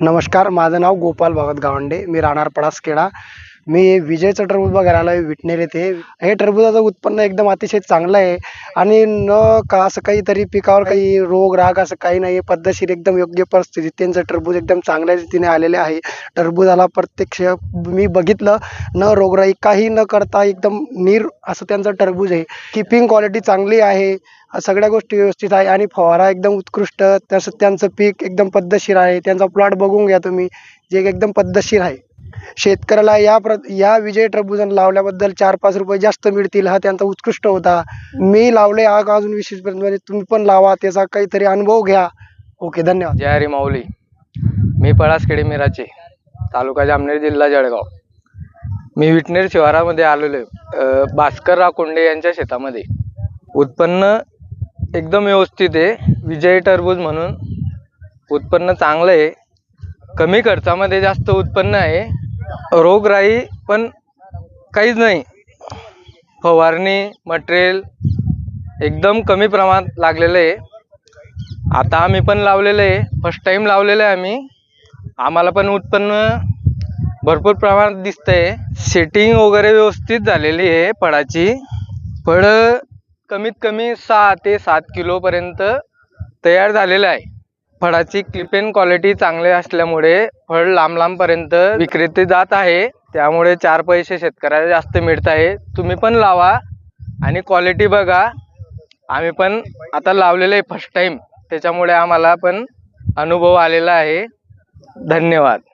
नमस्कार माझं नाव गोपाल भगत गावंडे. मी राहणार पडासखेडा. मी विजयचं टरबूज बघायला आलो विटनेर येथे हे टरबुजाचं उत्पन्न एकदम अतिशय चांगलं आहे. आणि न का असं काहीतरी पिकावर काही रोग राग असं काही नाही. पद्धतशीर एकदम योग्य परिस्थितीत त्यांचं टरबूज एकदम चांगल्या रीतीने आलेले आहे. टरबुजाला प्रत्यक्ष मी बघितलं न रोगराई काही न करता एकदम नीर असं त्यांचं टरबूज आहे. किपिंग क्वालिटी चांगली आहे. सगळ्या गोष्टी व्यवस्थित आहे. आणि फवारा एकदम उत्कृष्ट. तसं त्यांचं पीक एकदम पद्धतशीर आहे. त्यांचा प्लॉट बघून घ्या तुम्ही. जे एकदम पद्धतशीर आहे. शेतकऱ्याला या प्र या विजय टरबूजन लावल्याबद्दल चार पाच रुपये जास्त मिळतील हा त्यांचा उत्कृष्ट होता. मी लावले आग अजून विशेषपर्यंत म्हणजे तुम्ही पण लावा त्याचा काहीतरी अनुभव घ्या. ओके धन्यवाद. जय हरी माऊली. मी पळासखेडे मिराचे तालुका जामनेर जिल्हा जळगाव. मी विटनेर शिवारामध्ये आलेलो भास्कर राकोंडे यांच्या शेतामध्ये. उत्पन्न एकदम व्यवस्थित आहे. विजय टरबूज म्हणून उत्पन्न चांगलं आहे. कमी खर्चामध्ये जास्त उत्पन्न आहे. रोगराई पण काहीच नाही. फवारणी मटेरियल एकदम कमी प्रमाणात लागलेलं आहे. आता आम्ही पण लावलेलं आहे. फर्स्ट टाईम लावलेलं आहे आम्ही. आम्हाला पण उत्पन्न भरपूर प्रमाणात दिसतंय. सेटिंग वगैरे व्यवस्थित झालेली आहे फळाची. फळं कमीत कमी सहा ते सात किलोपर्यंत तयार झालेलं आहे. फळाची क्लिपेन क्वालिटी चांगली असल्यामुळे फळ लांब लांबपर्यंत विक्रेते जात आहे. त्यामुळे चार पैसे शेतकऱ्याला जास्त मिळत आहे. तुम्ही पण लावा आणि क्वालिटी बघा. आम्ही पण आता लावलेलं आहे फर्स्ट टाईम त्याच्यामुळे आम्हाला पण अनुभव आलेला आहे. धन्यवाद.